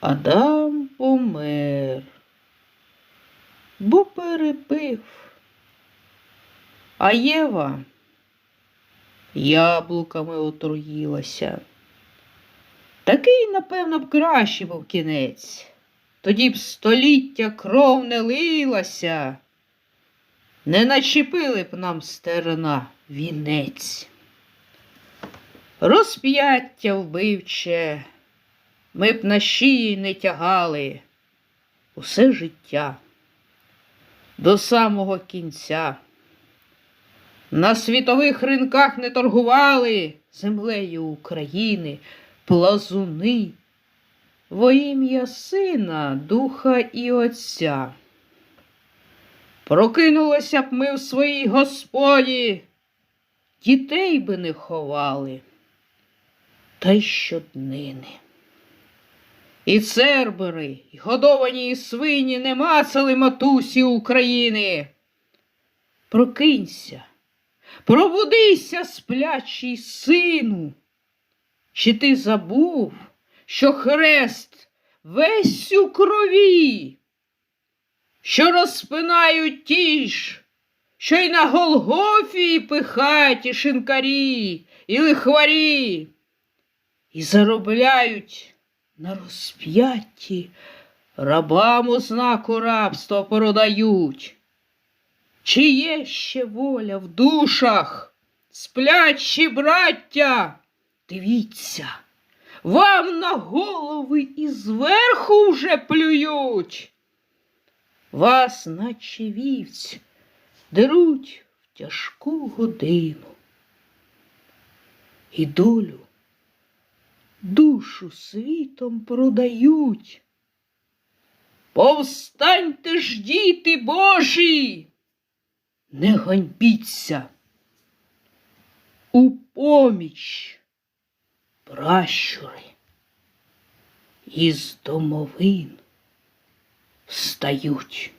Адам помер, бо перепив. А Єва яблуками отруїлася. Такий, напевно, б краще був кінець. Тоді б століття кров не лилася, не начепили б нам стерна вінець. Розп'яття вбивче, ми б на шиї не тягали усе життя до самого кінця. На світових ринках не торгували землею України плазуни во ім'я Сина, Духа і Отця. Прокинулося б ми в своїй Господі, дітей би не ховали, та й щоднини. І цербери, і годовані і свині не мацали матусі України. Прокинься, пробудися, сплячий сину. Чи ти забув, що хрест весь у крові, що розпинають ті ж, що й на Голгофі пихаті шинкарі і лихварі, і заробляють на розп'ятті, рабам у знаку рабства продають. Чи є ще воля в душах, сплячі браття? Дивіться, вам на голови і зверху вже плюють. Вас, наче вівць, деруть в тяжку годину. І долю, душу світом продають. Повстаньте ж, діти Божі, не ганьбіться у поміч пращури із домовин встають.